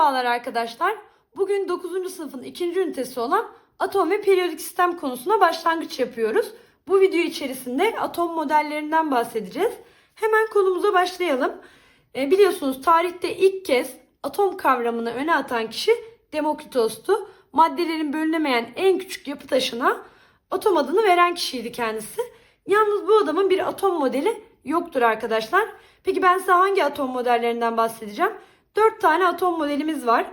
Merhabalar arkadaşlar. Bugün 9. sınıfın 2. ünitesi olan atom ve periyodik sistem konusuna başlangıç yapıyoruz. Bu video içerisinde atom modellerinden bahsedeceğiz. Hemen konumuza başlayalım. E, biliyorsunuz tarihte ilk kez atom kavramını öne atan kişi Demokritos'tu. Maddelerin bölünemeyen en küçük yapı taşına atom adını veren kişiydi kendisi. Yalnız bu adamın bir atom modeli yoktur arkadaşlar. Peki ben size hangi atom modellerinden bahsedeceğim? 4 tane atom modelimiz var.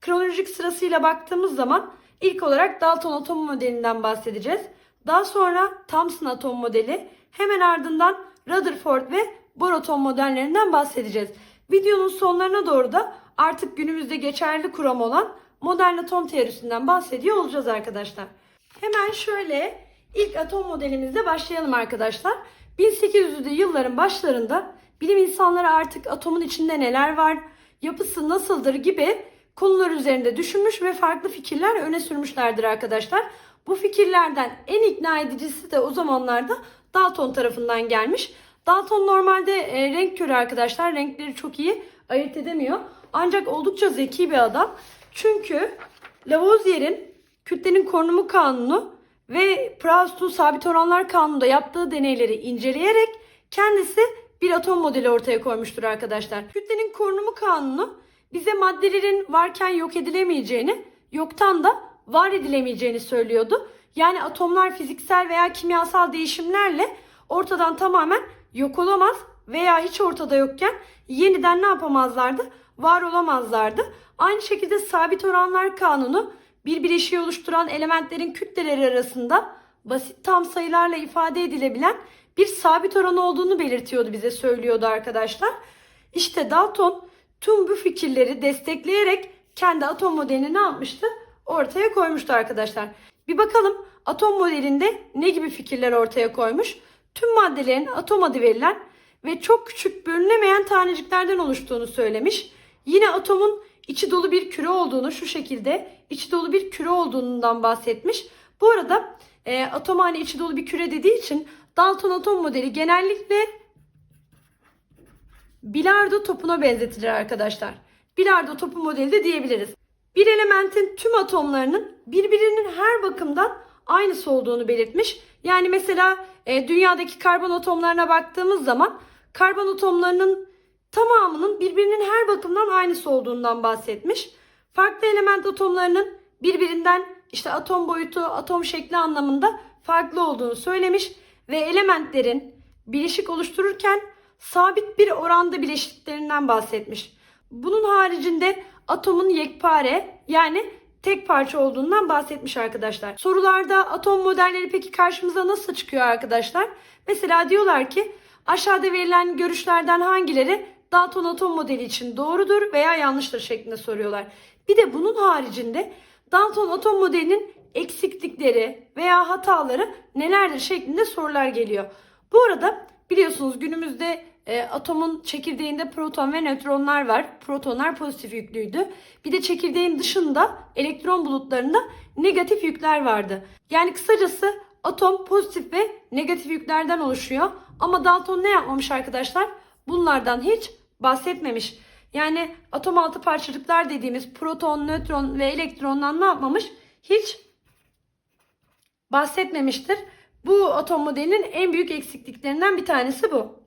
Kronolojik sırasıyla baktığımız zaman ilk olarak Dalton atom modelinden bahsedeceğiz. Daha sonra Thomson atom modeli, hemen ardından Rutherford ve Bohr atom modellerinden bahsedeceğiz. Videonun sonlarına doğru da artık günümüzde geçerli kuram olan modern atom teorisinden bahsediyor olacağız arkadaşlar. Hemen şöyle ilk atom modelimizle başlayalım arkadaşlar. 1800'lü yılların başlarında bilim insanları artık atomun içinde neler var, yapısı nasıldır gibi konular üzerinde düşünmüş ve farklı fikirler öne sürmüşlerdir arkadaşlar. Bu fikirlerden en ikna edicisi de o zamanlarda Dalton tarafından gelmiş. Dalton normalde e, renk körü arkadaşlar. Renkleri çok iyi ayırt edemiyor. Ancak oldukça zeki bir adam. Çünkü Lavoisier'in kütlenin korunumu kanunu ve Proust'un sabit oranlar kanununda yaptığı deneyleri inceleyerek kendisi bir atom modeli ortaya koymuştur arkadaşlar. Kütlenin korunumu kanunu bize maddelerin varken yok edilemeyeceğini, yoktan da var edilemeyeceğini söylüyordu. Yani atomlar fiziksel veya kimyasal değişimlerle ortadan tamamen yok olamaz veya hiç ortada yokken yeniden ne yapamazlardı? Var olamazlardı. Aynı şekilde sabit oranlar kanunu bir bileşiği oluşturan elementlerin kütleleri arasında basit tam sayılarla ifade edilebilen bir sabit oran olduğunu belirtiyordu bize söylüyordu arkadaşlar. İşte Dalton tüm bu fikirleri destekleyerek kendi atom modelini ne yapmıştı? Ortaya koymuştu arkadaşlar. Bir bakalım atom modelinde ne gibi fikirler ortaya koymuş? Tüm maddelerin atom adı verilen ve çok küçük bölünemeyen taneciklerden oluştuğunu söylemiş. Yine atomun içi dolu bir küre olduğunu şu şekilde içi dolu bir küre olduğundan bahsetmiş. Bu arada e, atom hani içi dolu bir küre dediği için Dalton atom modeli genellikle bilardo topuna benzetilir arkadaşlar. Bilardo topu modeli de diyebiliriz. Bir elementin tüm atomlarının birbirinin her bakımdan aynısı olduğunu belirtmiş. Yani mesela e, dünyadaki karbon atomlarına baktığımız zaman karbon atomlarının tamamının birbirinin her bakımdan aynısı olduğundan bahsetmiş. Farklı element atomlarının birbirinden işte atom boyutu, atom şekli anlamında farklı olduğunu söylemiş ve elementlerin bileşik oluştururken sabit bir oranda bileşiklerinden bahsetmiş. Bunun haricinde atomun yekpare yani tek parça olduğundan bahsetmiş arkadaşlar. Sorularda atom modelleri peki karşımıza nasıl çıkıyor arkadaşlar? Mesela diyorlar ki aşağıda verilen görüşlerden hangileri Dalton atom modeli için doğrudur veya yanlıştır şeklinde soruyorlar. Bir de bunun haricinde Dalton atom modelinin eksiklikleri veya hataları nelerdir şeklinde sorular geliyor. Bu arada biliyorsunuz günümüzde e, atomun çekirdeğinde proton ve nötronlar var. Protonlar pozitif yüklüydü. Bir de çekirdeğin dışında elektron bulutlarında negatif yükler vardı. Yani kısacası atom pozitif ve negatif yüklerden oluşuyor. Ama Dalton ne yapmamış arkadaşlar? Bunlardan hiç bahsetmemiş. Yani atom altı parçacıklar dediğimiz proton, nötron ve elektrondan ne yapmamış? Hiç bahsetmemiştir. Bu atom modelinin en büyük eksikliklerinden bir tanesi bu.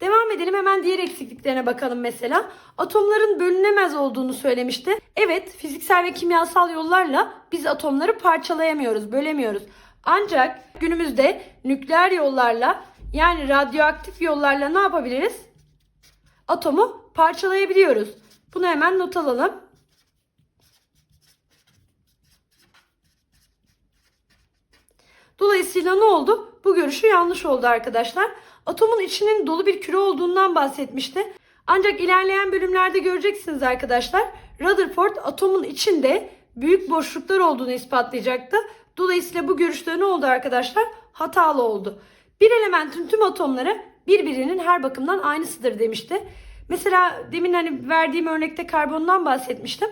Devam edelim hemen diğer eksikliklerine bakalım mesela. Atomların bölünemez olduğunu söylemişti. Evet fiziksel ve kimyasal yollarla biz atomları parçalayamıyoruz, bölemiyoruz. Ancak günümüzde nükleer yollarla yani radyoaktif yollarla ne yapabiliriz? Atomu parçalayabiliyoruz. Bunu hemen not alalım. Dolayısıyla ne oldu? Bu görüşü yanlış oldu arkadaşlar. Atomun içinin dolu bir küre olduğundan bahsetmişti. Ancak ilerleyen bölümlerde göreceksiniz arkadaşlar. Rutherford atomun içinde büyük boşluklar olduğunu ispatlayacaktı. Dolayısıyla bu görüşte ne oldu arkadaşlar? Hatalı oldu. Bir elementin tüm atomları birbirinin her bakımdan aynısıdır demişti. Mesela demin hani verdiğim örnekte karbondan bahsetmiştim.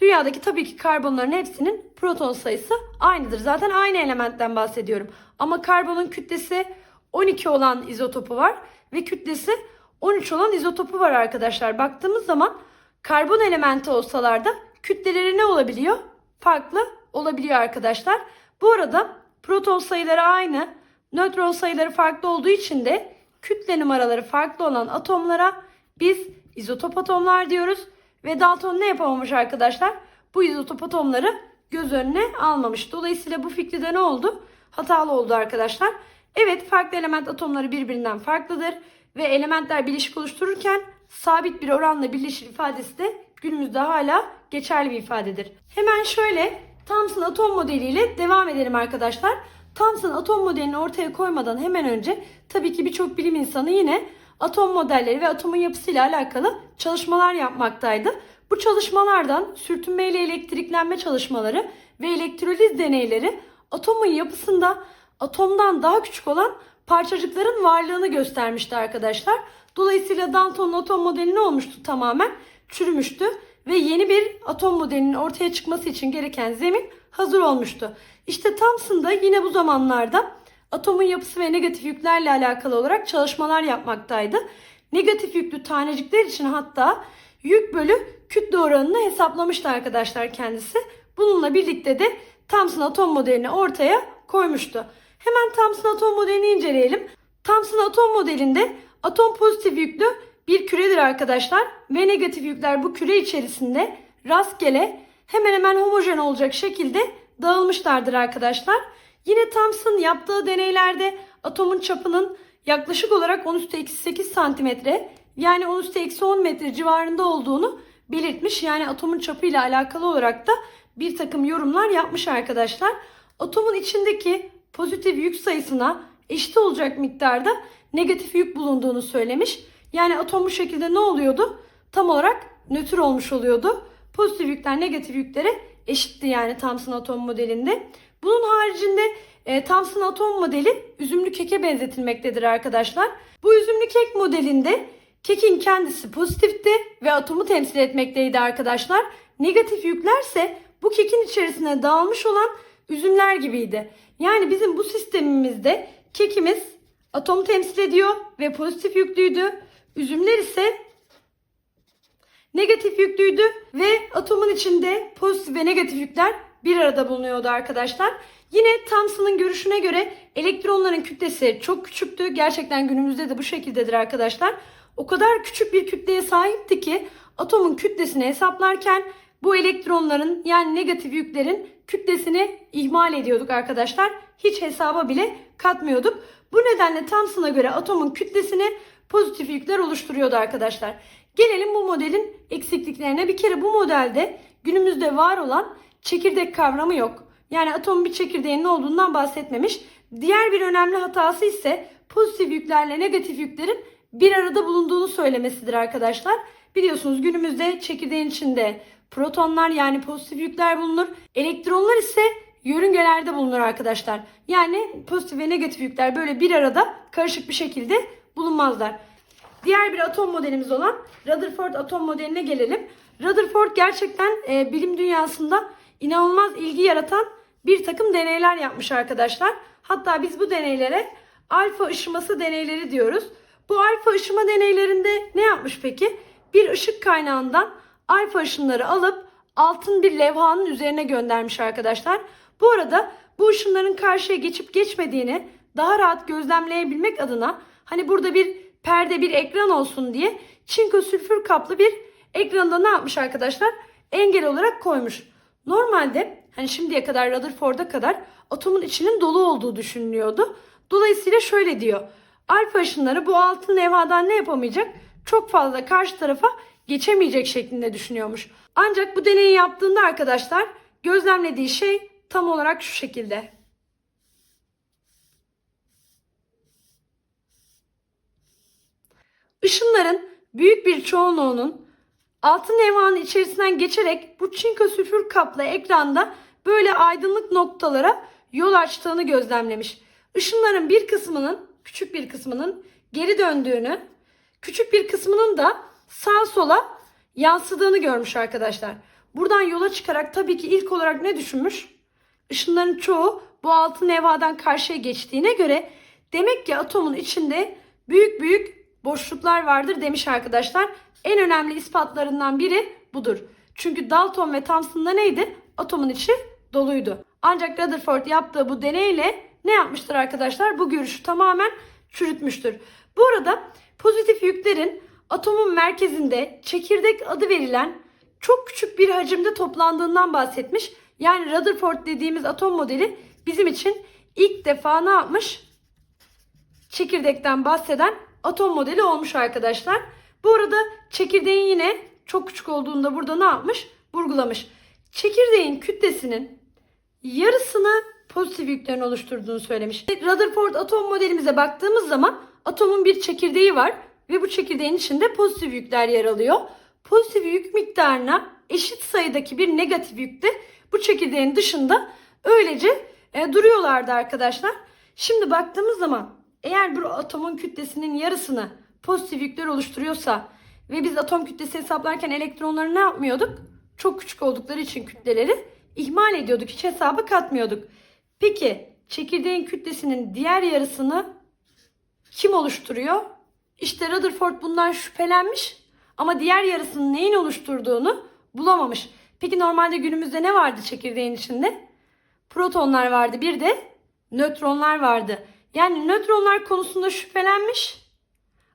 Dünyadaki tabii ki karbonların hepsinin proton sayısı aynıdır. Zaten aynı elementten bahsediyorum. Ama karbonun kütlesi 12 olan izotopu var ve kütlesi 13 olan izotopu var arkadaşlar. Baktığımız zaman karbon elementi olsalar da kütleleri ne olabiliyor? Farklı olabiliyor arkadaşlar. Bu arada proton sayıları aynı, nötron sayıları farklı olduğu için de kütle numaraları farklı olan atomlara biz izotop atomlar diyoruz. Ve Dalton ne yapamamış arkadaşlar? Bu izotop atomları göz önüne almamış. Dolayısıyla bu fikri de ne oldu? Hatalı oldu arkadaşlar. Evet farklı element atomları birbirinden farklıdır. Ve elementler bileşik oluştururken sabit bir oranla birleşir ifadesi de günümüzde hala geçerli bir ifadedir. Hemen şöyle Thomson atom modeliyle devam edelim arkadaşlar. Thomson atom modelini ortaya koymadan hemen önce tabii ki birçok bilim insanı yine atom modelleri ve atomun yapısıyla alakalı çalışmalar yapmaktaydı. Bu çalışmalardan sürtünme elektriklenme çalışmaları ve elektroliz deneyleri atomun yapısında atomdan daha küçük olan parçacıkların varlığını göstermişti arkadaşlar. Dolayısıyla Dalton'un atom modeli ne olmuştu tamamen? Çürümüştü ve yeni bir atom modelinin ortaya çıkması için gereken zemin hazır olmuştu. İşte Thomson da yine bu zamanlarda atomun yapısı ve negatif yüklerle alakalı olarak çalışmalar yapmaktaydı. Negatif yüklü tanecikler için hatta yük bölü kütle oranını hesaplamıştı arkadaşlar kendisi. Bununla birlikte de Thomson atom modelini ortaya koymuştu. Hemen Thomson atom modelini inceleyelim. Thomson atom modelinde atom pozitif yüklü bir küredir arkadaşlar ve negatif yükler bu küre içerisinde rastgele hemen hemen homojen olacak şekilde dağılmışlardır arkadaşlar. Yine Thomson yaptığı deneylerde atomun çapının yaklaşık olarak 10 üstü eksi 8 santimetre yani 10 üstü eksi 10 metre civarında olduğunu belirtmiş. Yani atomun çapıyla alakalı olarak da bir takım yorumlar yapmış arkadaşlar. Atomun içindeki pozitif yük sayısına eşit olacak miktarda negatif yük bulunduğunu söylemiş. Yani atom bu şekilde ne oluyordu? Tam olarak nötr olmuş oluyordu. Pozitif yükler negatif yüklere eşitti yani Thomson atom modelinde. Bunun haricinde e, Thomson atom modeli üzümlü keke benzetilmektedir arkadaşlar. Bu üzümlü kek modelinde kekin kendisi pozitifti ve atomu temsil etmekteydi arkadaşlar. Negatif yüklerse bu kekin içerisine dağılmış olan üzümler gibiydi. Yani bizim bu sistemimizde kekimiz atom temsil ediyor ve pozitif yüklüydü. Üzümler ise negatif yüklüydü ve atomun içinde pozitif ve negatif yükler bir arada bulunuyordu arkadaşlar. Yine Thomson'ın görüşüne göre elektronların kütlesi çok küçüktü. Gerçekten günümüzde de bu şekildedir arkadaşlar. O kadar küçük bir kütleye sahipti ki atomun kütlesini hesaplarken bu elektronların yani negatif yüklerin kütlesini ihmal ediyorduk arkadaşlar. Hiç hesaba bile katmıyorduk. Bu nedenle Thomson'a göre atomun kütlesini pozitif yükler oluşturuyordu arkadaşlar. Gelelim bu modelin eksikliklerine. Bir kere bu modelde günümüzde var olan çekirdek kavramı yok. Yani atomun bir çekirdeğinin olduğundan bahsetmemiş. Diğer bir önemli hatası ise pozitif yüklerle negatif yüklerin bir arada bulunduğunu söylemesidir arkadaşlar. Biliyorsunuz günümüzde çekirdeğin içinde protonlar yani pozitif yükler bulunur. Elektronlar ise yörüngelerde bulunur arkadaşlar. Yani pozitif ve negatif yükler böyle bir arada karışık bir şekilde bulunmazlar. Diğer bir atom modelimiz olan Rutherford atom modeline gelelim. Rutherford gerçekten e, bilim dünyasında inanılmaz ilgi yaratan bir takım deneyler yapmış arkadaşlar. Hatta biz bu deneylere alfa ışıması deneyleri diyoruz. Bu alfa ışıma deneylerinde ne yapmış peki? Bir ışık kaynağından alfa ışınları alıp altın bir levhanın üzerine göndermiş arkadaşlar. Bu arada bu ışınların karşıya geçip geçmediğini daha rahat gözlemleyebilmek adına hani burada bir perde bir ekran olsun diye çinko sülfür kaplı bir ekranda ne yapmış arkadaşlar? Engel olarak koymuş. Normalde hani şimdiye kadar Rutherford'a kadar atomun içinin dolu olduğu düşünülüyordu. Dolayısıyla şöyle diyor. Alfa ışınları bu altın levhadan ne yapamayacak? Çok fazla karşı tarafa geçemeyecek şeklinde düşünüyormuş. Ancak bu deneyi yaptığında arkadaşlar gözlemlediği şey tam olarak şu şekilde. Işınların büyük bir çoğunluğunun altın levhanın içerisinden geçerek bu çinko sülfür kaplı ekranda böyle aydınlık noktalara yol açtığını gözlemlemiş. Işınların bir kısmının, küçük bir kısmının geri döndüğünü, küçük bir kısmının da sağ sola yansıdığını görmüş arkadaşlar. Buradan yola çıkarak tabii ki ilk olarak ne düşünmüş? Işınların çoğu bu altın levhadan karşıya geçtiğine göre demek ki atomun içinde büyük büyük boşluklar vardır demiş arkadaşlar. En önemli ispatlarından biri budur. Çünkü Dalton ve Thomson'da neydi? Atomun içi doluydu. Ancak Rutherford yaptığı bu deneyle ne yapmıştır arkadaşlar? Bu görüşü tamamen çürütmüştür. Bu arada pozitif yüklerin atomun merkezinde çekirdek adı verilen çok küçük bir hacimde toplandığından bahsetmiş. Yani Rutherford dediğimiz atom modeli bizim için ilk defa ne yapmış? Çekirdekten bahseden atom modeli olmuş arkadaşlar. Bu arada çekirdeğin yine çok küçük olduğunda burada ne yapmış? Vurgulamış. Çekirdeğin kütlesinin yarısını pozitif yüklerin oluşturduğunu söylemiş. Rutherford atom modelimize baktığımız zaman atomun bir çekirdeği var ve bu çekirdeğin içinde pozitif yükler yer alıyor. Pozitif yük miktarına eşit sayıdaki bir negatif yük de bu çekirdeğin dışında öylece e, duruyorlardı arkadaşlar. Şimdi baktığımız zaman eğer bir atomun kütlesinin yarısını pozitif yükler oluşturuyorsa ve biz atom kütlesi hesaplarken elektronları ne yapmıyorduk? Çok küçük oldukları için kütleleri ihmal ediyorduk. Hiç hesaba katmıyorduk. Peki çekirdeğin kütlesinin diğer yarısını kim oluşturuyor? İşte Rutherford bundan şüphelenmiş ama diğer yarısının neyin oluşturduğunu bulamamış. Peki normalde günümüzde ne vardı çekirdeğin içinde? Protonlar vardı. Bir de nötronlar vardı. Yani nötronlar konusunda şüphelenmiş.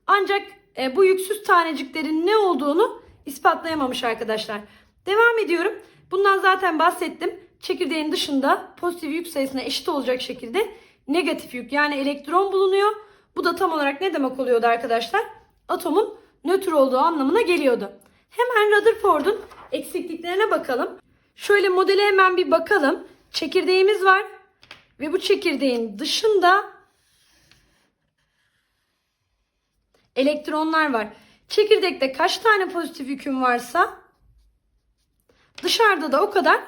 Ancak e, bu yüksüz taneciklerin ne olduğunu ispatlayamamış arkadaşlar. Devam ediyorum. Bundan zaten bahsettim. Çekirdeğin dışında pozitif yük sayısına eşit olacak şekilde negatif yük yani elektron bulunuyor. Bu da tam olarak ne demek oluyordu arkadaşlar? Atomun nötr olduğu anlamına geliyordu. Hemen Rutherford'un eksikliklerine bakalım. Şöyle modele hemen bir bakalım. Çekirdeğimiz var ve bu çekirdeğin dışında elektronlar var. Çekirdekte kaç tane pozitif yüküm varsa dışarıda da o kadar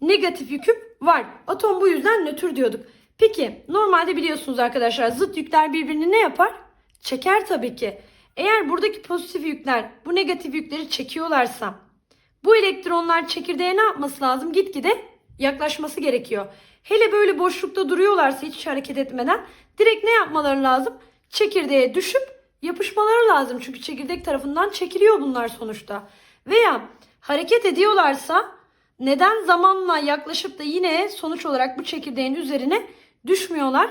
negatif yüküm var. Atom bu yüzden nötr diyorduk. Peki normalde biliyorsunuz arkadaşlar zıt yükler birbirini ne yapar? Çeker tabii ki. Eğer buradaki pozitif yükler bu negatif yükleri çekiyorlarsa bu elektronlar çekirdeğe ne yapması lazım? Gitgide yaklaşması gerekiyor. Hele böyle boşlukta duruyorlarsa hiç hareket etmeden direkt ne yapmaları lazım? Çekirdeğe düşüp yapışmaları lazım. Çünkü çekirdek tarafından çekiliyor bunlar sonuçta. Veya hareket ediyorlarsa neden zamanla yaklaşıp da yine sonuç olarak bu çekirdeğin üzerine düşmüyorlar?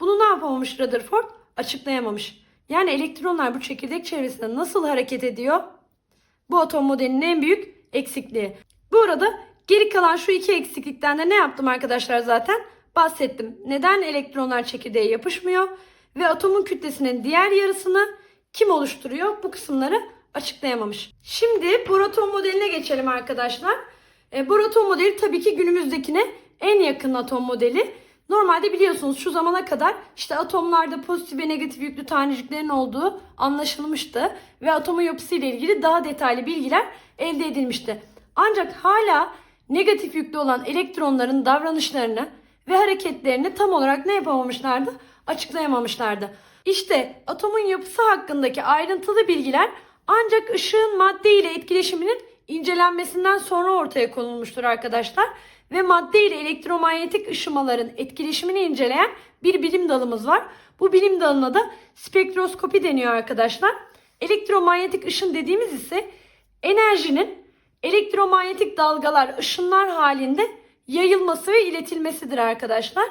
Bunu ne yapamamış Rutherford? Açıklayamamış. Yani elektronlar bu çekirdek çevresinde nasıl hareket ediyor? Bu atom modelinin en büyük eksikliği. Bu arada geri kalan şu iki eksiklikten de ne yaptım arkadaşlar zaten? Bahsettim. Neden elektronlar çekirdeğe yapışmıyor? Ve atomun kütlesinin diğer yarısını kim oluşturuyor? Bu kısımları açıklayamamış. Şimdi Boraton modeline geçelim arkadaşlar. E, Boraton modeli tabii ki günümüzdekine en yakın atom modeli. Normalde biliyorsunuz şu zamana kadar işte atomlarda pozitif ve negatif yüklü taneciklerin olduğu anlaşılmıştı ve atomun yapısı ile ilgili daha detaylı bilgiler elde edilmişti. Ancak hala negatif yüklü olan elektronların davranışlarını ve hareketlerini tam olarak ne yapamamışlardı? Açıklayamamışlardı. İşte atomun yapısı hakkındaki ayrıntılı bilgiler ancak ışığın madde ile etkileşiminin incelenmesinden sonra ortaya konulmuştur arkadaşlar. Ve madde ile elektromanyetik ışımaların etkileşimini inceleyen bir bilim dalımız var. Bu bilim dalına da spektroskopi deniyor arkadaşlar. Elektromanyetik ışın dediğimiz ise enerjinin elektromanyetik dalgalar, ışınlar halinde yayılması ve iletilmesidir arkadaşlar.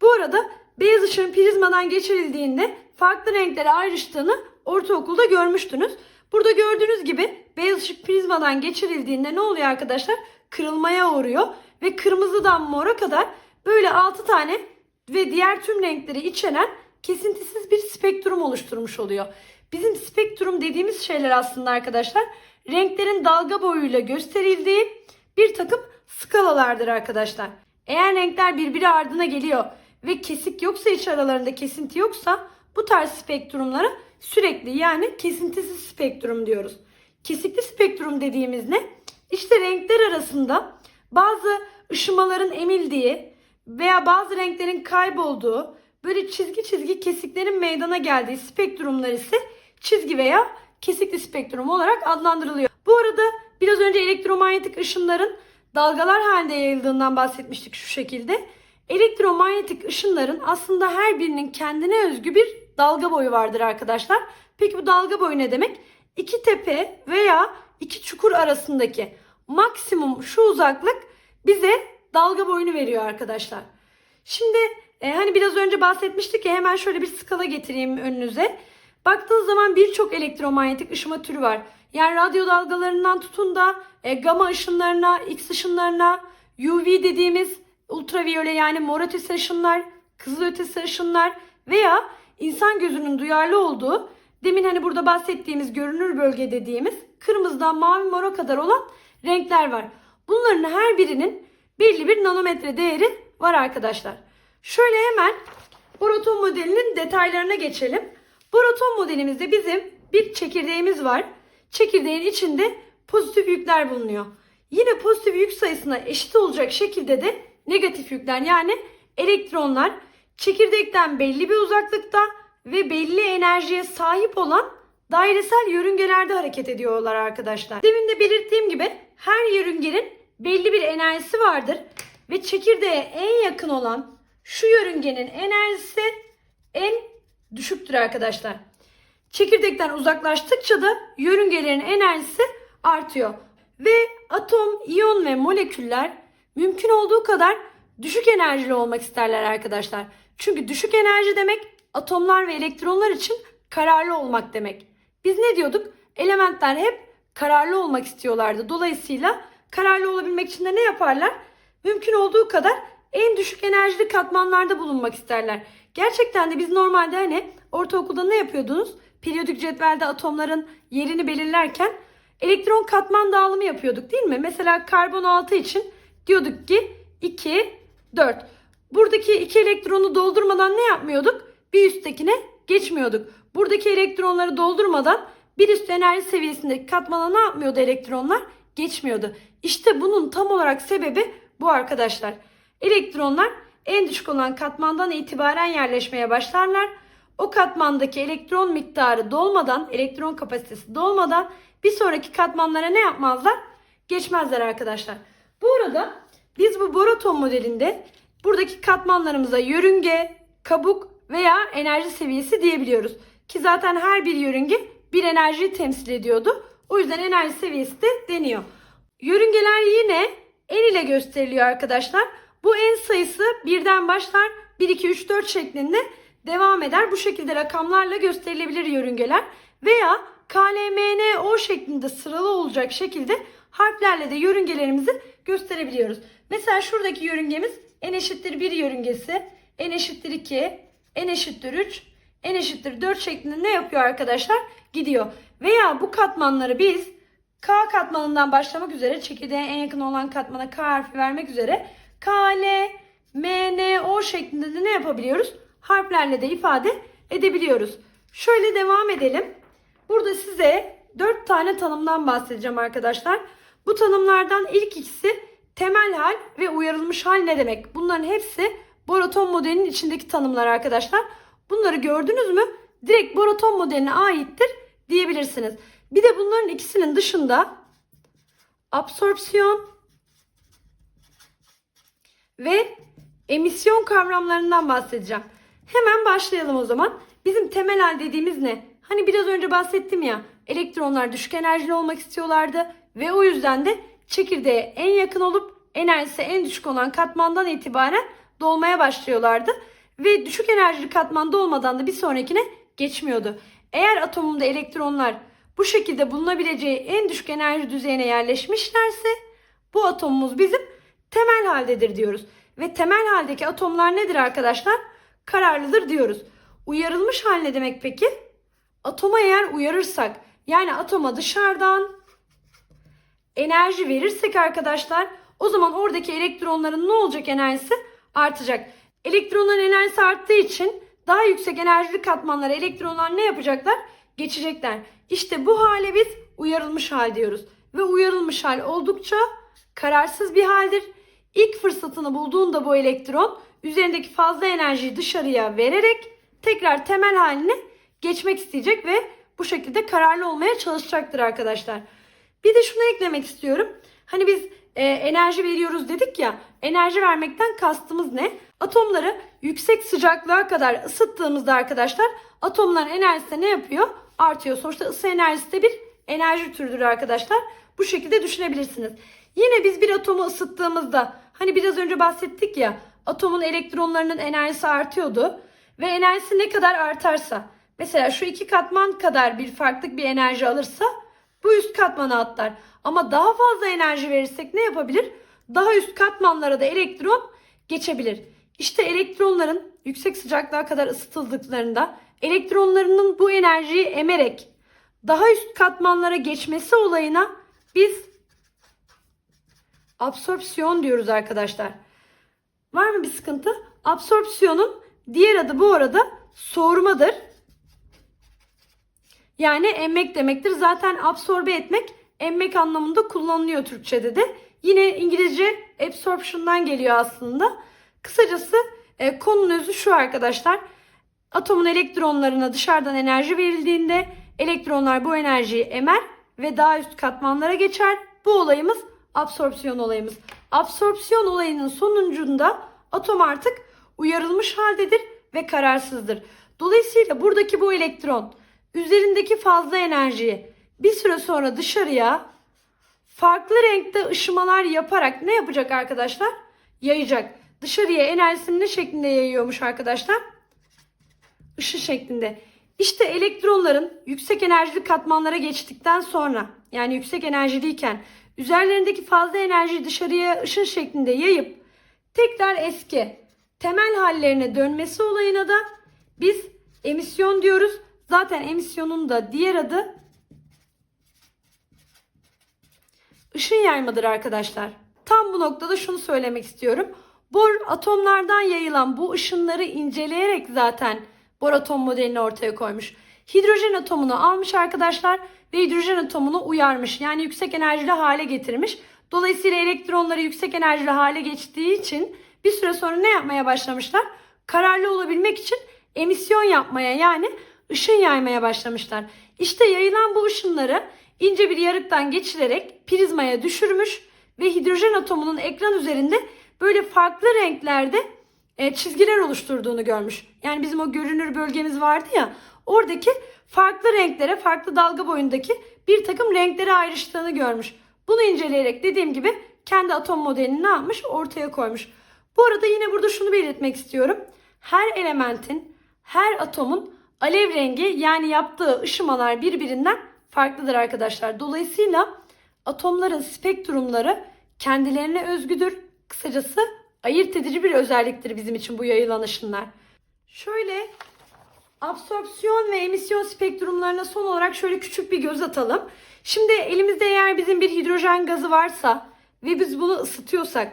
Bu arada beyaz ışığın prizmadan geçirildiğinde farklı renklere ayrıştığını ortaokulda görmüştünüz. Burada gördüğünüz gibi beyaz ışık prizmadan geçirildiğinde ne oluyor arkadaşlar? Kırılmaya uğruyor ve kırmızıdan mora kadar böyle 6 tane ve diğer tüm renkleri içeren kesintisiz bir spektrum oluşturmuş oluyor. Bizim spektrum dediğimiz şeyler aslında arkadaşlar renklerin dalga boyuyla gösterildiği bir takım skalalardır arkadaşlar. Eğer renkler birbiri ardına geliyor ve kesik yoksa iç aralarında kesinti yoksa bu tarz spektrumlara sürekli yani kesintisiz spektrum diyoruz. Kesikli spektrum dediğimiz ne? İşte renkler arasında bazı ışımaların emildiği veya bazı renklerin kaybolduğu böyle çizgi çizgi kesiklerin meydana geldiği spektrumlar ise çizgi veya kesikli spektrum olarak adlandırılıyor. Bu arada biraz önce elektromanyetik ışınların dalgalar halinde yayıldığından bahsetmiştik şu şekilde. Elektromanyetik ışınların aslında her birinin kendine özgü bir dalga boyu vardır arkadaşlar. Peki bu dalga boyu ne demek? İki tepe veya iki çukur arasındaki maksimum şu uzaklık bize dalga boyunu veriyor arkadaşlar. Şimdi e, hani biraz önce bahsetmiştik ya hemen şöyle bir skala getireyim önünüze. Baktığınız zaman birçok elektromanyetik ışıma türü var. Yani radyo dalgalarından tutun da e, gamma ışınlarına, X ışınlarına, UV dediğimiz ultraviyole yani mor ötesi ışınlar, kızıl ötesi ışınlar veya insan gözünün duyarlı olduğu demin hani burada bahsettiğimiz görünür bölge dediğimiz kırmızıdan mavi mora kadar olan renkler var. Bunların her birinin belli bir nanometre değeri var arkadaşlar. Şöyle hemen Boraton modelinin detaylarına geçelim. Boraton modelimizde bizim bir çekirdeğimiz var. Çekirdeğin içinde pozitif yükler bulunuyor. Yine pozitif yük sayısına eşit olacak şekilde de negatif yükler yani elektronlar çekirdekten belli bir uzaklıkta ve belli enerjiye sahip olan dairesel yörüngelerde hareket ediyorlar arkadaşlar. Demin de belirttiğim gibi her yörüngenin belli bir enerjisi vardır ve çekirdeğe en yakın olan şu yörüngenin enerjisi en düşüktür arkadaşlar. Çekirdekten uzaklaştıkça da yörüngelerin enerjisi artıyor. Ve atom, iyon ve moleküller mümkün olduğu kadar düşük enerjili olmak isterler arkadaşlar. Çünkü düşük enerji demek atomlar ve elektronlar için kararlı olmak demek. Biz ne diyorduk? Elementler hep kararlı olmak istiyorlardı. Dolayısıyla kararlı olabilmek için de ne yaparlar? Mümkün olduğu kadar en düşük enerjili katmanlarda bulunmak isterler. Gerçekten de biz normalde hani ortaokulda ne yapıyordunuz? Periyodik cetvelde atomların yerini belirlerken elektron katman dağılımı yapıyorduk değil mi? Mesela karbon 6 için diyorduk ki 2, 4. Buradaki iki elektronu doldurmadan ne yapmıyorduk? Bir üsttekine geçmiyorduk. Buradaki elektronları doldurmadan bir üst enerji seviyesindeki katmana ne yapmıyordu elektronlar? Geçmiyordu. İşte bunun tam olarak sebebi bu arkadaşlar. Elektronlar en düşük olan katmandan itibaren yerleşmeye başlarlar. O katmandaki elektron miktarı dolmadan, elektron kapasitesi dolmadan bir sonraki katmanlara ne yapmazlar? Geçmezler arkadaşlar. Bu arada biz bu Boraton modelinde buradaki katmanlarımıza yörünge, kabuk veya enerji seviyesi diyebiliyoruz. Ki zaten her bir yörünge bir enerjiyi temsil ediyordu. O yüzden enerji seviyesi de deniyor. Yörüngeler yine en ile gösteriliyor arkadaşlar. Bu en sayısı birden başlar 1, 2, 3, 4 şeklinde devam eder. Bu şekilde rakamlarla gösterilebilir yörüngeler. Veya KLMNO şeklinde sıralı olacak şekilde harflerle de yörüngelerimizi gösterebiliyoruz. Mesela şuradaki yörüngemiz n eşittir 1 yörüngesi, n eşittir 2, n eşittir 3, n eşittir 4 şeklinde ne yapıyor arkadaşlar? Gidiyor. Veya bu katmanları biz K katmanından başlamak üzere çekirdeğe en yakın olan katmana K harfi vermek üzere K, L, M, N, O şeklinde de ne yapabiliyoruz? Harflerle de ifade edebiliyoruz. Şöyle devam edelim. Burada size 4 tane tanımdan bahsedeceğim arkadaşlar. Bu tanımlardan ilk ikisi temel hal ve uyarılmış hal ne demek? Bunların hepsi Boraton modelinin içindeki tanımlar arkadaşlar. Bunları gördünüz mü? Direkt Boraton modeline aittir diyebilirsiniz. Bir de bunların ikisinin dışında absorpsiyon ve emisyon kavramlarından bahsedeceğim. Hemen başlayalım o zaman. Bizim temel hal dediğimiz ne? Hani biraz önce bahsettim ya elektronlar düşük enerjili olmak istiyorlardı ve o yüzden de çekirdeğe en yakın olup enerjisi en düşük olan katmandan itibaren dolmaya başlıyorlardı. Ve düşük enerjili katmanda olmadan da bir sonrakine geçmiyordu. Eğer atomumda elektronlar bu şekilde bulunabileceği en düşük enerji düzeyine yerleşmişlerse bu atomumuz bizim temel haldedir diyoruz. Ve temel haldeki atomlar nedir arkadaşlar? Kararlıdır diyoruz. Uyarılmış hal ne demek peki? Atoma eğer uyarırsak yani atoma dışarıdan enerji verirsek arkadaşlar o zaman oradaki elektronların ne olacak enerjisi? Artacak. Elektronların enerjisi arttığı için daha yüksek enerjili katmanlara elektronlar ne yapacaklar? Geçecekler. İşte bu hale biz uyarılmış hal diyoruz. Ve uyarılmış hal oldukça kararsız bir haldir. İlk fırsatını bulduğunda bu elektron üzerindeki fazla enerjiyi dışarıya vererek tekrar temel haline geçmek isteyecek ve bu şekilde kararlı olmaya çalışacaktır arkadaşlar. Bir de şunu eklemek istiyorum. Hani biz e, enerji veriyoruz dedik ya. Enerji vermekten kastımız ne? Atomları yüksek sıcaklığa kadar ısıttığımızda arkadaşlar atomların enerjisi ne yapıyor? Artıyor. Sonuçta ısı enerjisi de bir enerji türüdür arkadaşlar. Bu şekilde düşünebilirsiniz. Yine biz bir atomu ısıttığımızda hani biraz önce bahsettik ya atomun elektronlarının enerjisi artıyordu. Ve enerjisi ne kadar artarsa mesela şu iki katman kadar bir farklılık bir enerji alırsa bu üst katmana atlar. Ama daha fazla enerji verirsek ne yapabilir? Daha üst katmanlara da elektron geçebilir. İşte elektronların yüksek sıcaklığa kadar ısıtıldıklarında elektronlarının bu enerjiyi emerek daha üst katmanlara geçmesi olayına biz absorpsiyon diyoruz arkadaşlar. Var mı bir sıkıntı? Absorpsiyonun diğer adı bu arada soğurmadır. Yani emmek demektir. Zaten absorbe etmek emmek anlamında kullanılıyor Türkçe'de de. Yine İngilizce absorption'dan geliyor aslında. Kısacası e, konunun özü şu arkadaşlar. Atomun elektronlarına dışarıdan enerji verildiğinde elektronlar bu enerjiyi emer ve daha üst katmanlara geçer. Bu olayımız absorpsiyon olayımız. Absorpsiyon olayının sonucunda atom artık uyarılmış haldedir ve kararsızdır. Dolayısıyla buradaki bu elektron üzerindeki fazla enerjiyi bir süre sonra dışarıya farklı renkte ışımalar yaparak ne yapacak arkadaşlar? Yayacak. Dışarıya enerjisini ne şeklinde yayıyormuş arkadaşlar? Işı şeklinde. İşte elektronların yüksek enerjili katmanlara geçtikten sonra yani yüksek enerjiliyken üzerlerindeki fazla enerjiyi dışarıya ışın şeklinde yayıp tekrar eski temel hallerine dönmesi olayına da biz emisyon diyoruz. Zaten emisyonun da diğer adı ışın yaymadır arkadaşlar. Tam bu noktada şunu söylemek istiyorum. Bohr atomlardan yayılan bu ışınları inceleyerek zaten Bohr atom modelini ortaya koymuş. Hidrojen atomunu almış arkadaşlar ve hidrojen atomunu uyarmış. Yani yüksek enerjili hale getirmiş. Dolayısıyla elektronları yüksek enerjili hale geçtiği için bir süre sonra ne yapmaya başlamışlar? Kararlı olabilmek için emisyon yapmaya yani ışın yaymaya başlamışlar. İşte yayılan bu ışınları ince bir yarıktan geçirerek prizmaya düşürmüş ve hidrojen atomunun ekran üzerinde böyle farklı renklerde e, çizgiler oluşturduğunu görmüş. Yani bizim o görünür bölgemiz vardı ya oradaki farklı renklere farklı dalga boyundaki bir takım renklere ayrıştığını görmüş. Bunu inceleyerek dediğim gibi kendi atom modelini ne yapmış ortaya koymuş. Bu arada yine burada şunu belirtmek istiyorum. Her elementin, her atomun alev rengi yani yaptığı ışımalar birbirinden farklıdır arkadaşlar. Dolayısıyla atomların spektrumları kendilerine özgüdür. Kısacası ayırt edici bir özelliktir bizim için bu yayılan ışınlar. Şöyle absorpsiyon ve emisyon spektrumlarına son olarak şöyle küçük bir göz atalım. Şimdi elimizde eğer bizim bir hidrojen gazı varsa ve biz bunu ısıtıyorsak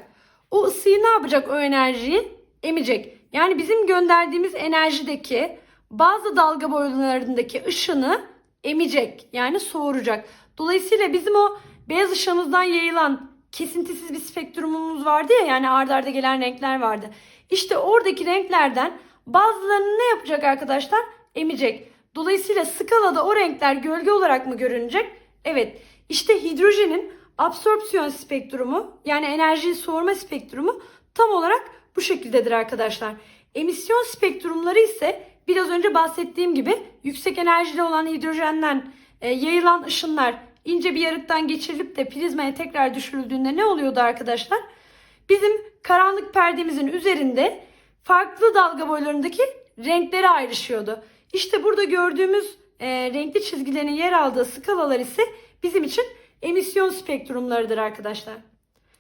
o ısıyı ne yapacak o enerjiyi? Emecek. Yani bizim gönderdiğimiz enerjideki bazı dalga boylarındaki ışını emecek. Yani soğuracak. Dolayısıyla bizim o beyaz ışığımızdan yayılan kesintisiz bir spektrumumuz vardı ya yani ardarda arda gelen renkler vardı. İşte oradaki renklerden bazılarını ne yapacak arkadaşlar? Emecek. Dolayısıyla skalada o renkler gölge olarak mı görünecek? Evet. İşte hidrojenin absorpsiyon spektrumu yani enerjiyi soğurma spektrumu tam olarak bu şekildedir arkadaşlar. Emisyon spektrumları ise biraz önce bahsettiğim gibi yüksek enerjili olan hidrojenden e, yayılan ışınlar ince bir yarıktan geçirilip de prizmaya tekrar düşürüldüğünde ne oluyordu arkadaşlar? Bizim karanlık perdemizin üzerinde farklı dalga boylarındaki renkleri ayrışıyordu. İşte burada gördüğümüz e, renkli çizgilerin yer aldığı skalalar ise bizim için emisyon spektrumlarıdır arkadaşlar.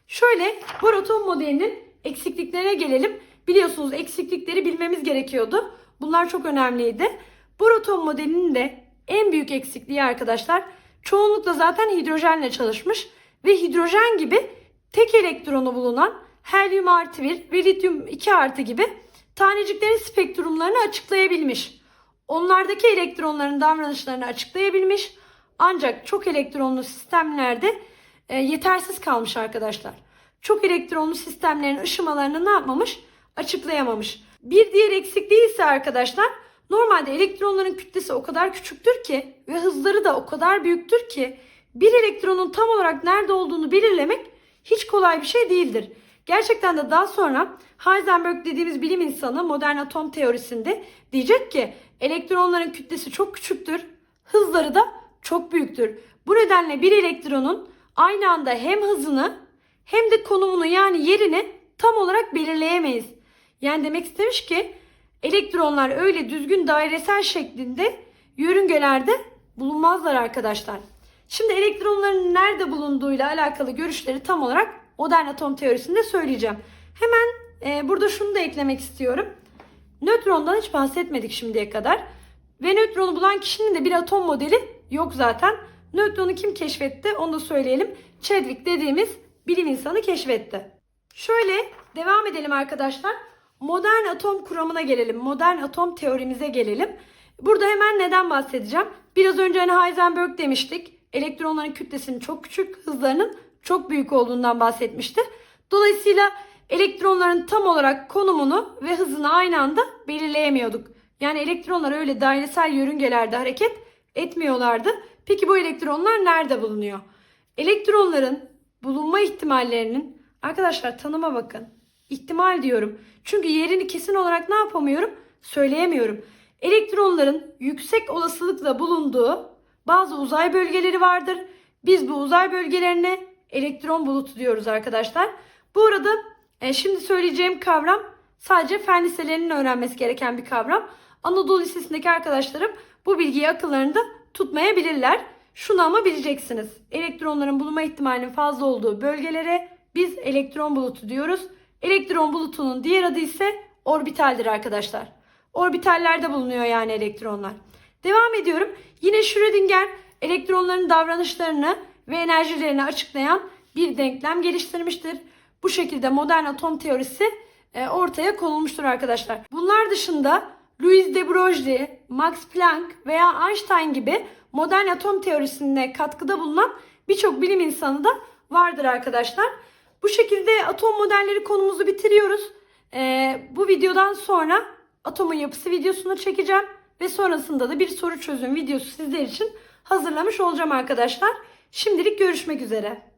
Şöyle Bohr atom modelinin eksikliklerine gelelim. Biliyorsunuz eksiklikleri bilmemiz gerekiyordu. Bunlar çok önemliydi. Bohr atom modelinin de en büyük eksikliği arkadaşlar çoğunlukla zaten hidrojenle çalışmış ve hidrojen gibi tek elektronu bulunan helyum artı 1 ve lityum 2 artı gibi taneciklerin spektrumlarını açıklayabilmiş. Onlardaki elektronların davranışlarını açıklayabilmiş. Ancak çok elektronlu sistemlerde e, yetersiz kalmış arkadaşlar. Çok elektronlu sistemlerin ışımalarını ne yapmamış? Açıklayamamış. Bir diğer eksikliği ise arkadaşlar normalde elektronların kütlesi o kadar küçüktür ki ve hızları da o kadar büyüktür ki bir elektronun tam olarak nerede olduğunu belirlemek hiç kolay bir şey değildir. Gerçekten de daha sonra Heisenberg dediğimiz bilim insanı modern atom teorisinde diyecek ki elektronların kütlesi çok küçüktür, hızları da çok büyüktür. Bu nedenle bir elektronun aynı anda hem hızını hem de konumunu yani yerini tam olarak belirleyemeyiz. Yani demek istemiş ki elektronlar öyle düzgün dairesel şeklinde yörüngelerde bulunmazlar arkadaşlar. Şimdi elektronların nerede bulunduğuyla alakalı görüşleri tam olarak modern atom teorisinde söyleyeceğim. Hemen e, burada şunu da eklemek istiyorum. Nötrondan hiç bahsetmedik şimdiye kadar. Ve nötronu bulan kişinin de bir atom modeli yok zaten. Nötronu kim keşfetti onu da söyleyelim. Chadwick dediğimiz bilim insanı keşfetti. Şöyle devam edelim arkadaşlar. Modern atom kuramına gelelim. Modern atom teorimize gelelim. Burada hemen neden bahsedeceğim. Biraz önce hani Heisenberg demiştik. Elektronların kütlesinin çok küçük, hızlarının çok büyük olduğundan bahsetmişti. Dolayısıyla elektronların tam olarak konumunu ve hızını aynı anda belirleyemiyorduk. Yani elektronlar öyle dairesel yörüngelerde hareket etmiyorlardı. Peki bu elektronlar nerede bulunuyor? Elektronların bulunma ihtimallerinin arkadaşlar tanıma bakın. İhtimal diyorum. Çünkü yerini kesin olarak ne yapamıyorum? Söyleyemiyorum. Elektronların yüksek olasılıkla bulunduğu bazı uzay bölgeleri vardır. Biz bu uzay bölgelerine elektron bulutu diyoruz arkadaşlar. Bu arada e, şimdi söyleyeceğim kavram sadece fen liselerinin öğrenmesi gereken bir kavram. Anadolu Lisesi'ndeki arkadaşlarım bu bilgiyi akıllarında tutmayabilirler. Şunu ama bileceksiniz. Elektronların bulunma ihtimalinin fazla olduğu bölgelere biz elektron bulutu diyoruz. Elektron bulutunun diğer adı ise orbitaldir arkadaşlar. Orbitallerde bulunuyor yani elektronlar. Devam ediyorum. Yine Schrödinger elektronların davranışlarını ve enerjilerini açıklayan bir denklem geliştirmiştir. Bu şekilde modern atom teorisi e, ortaya konulmuştur arkadaşlar. Bunlar dışında Louis de Broglie, Max Planck veya Einstein gibi modern atom teorisine katkıda bulunan birçok bilim insanı da vardır arkadaşlar. Bu şekilde atom modelleri konumuzu bitiriyoruz. E, bu videodan sonra atomun yapısı videosunu çekeceğim ve sonrasında da bir soru çözüm videosu sizler için hazırlamış olacağım arkadaşlar. Şimdilik görüşmek üzere.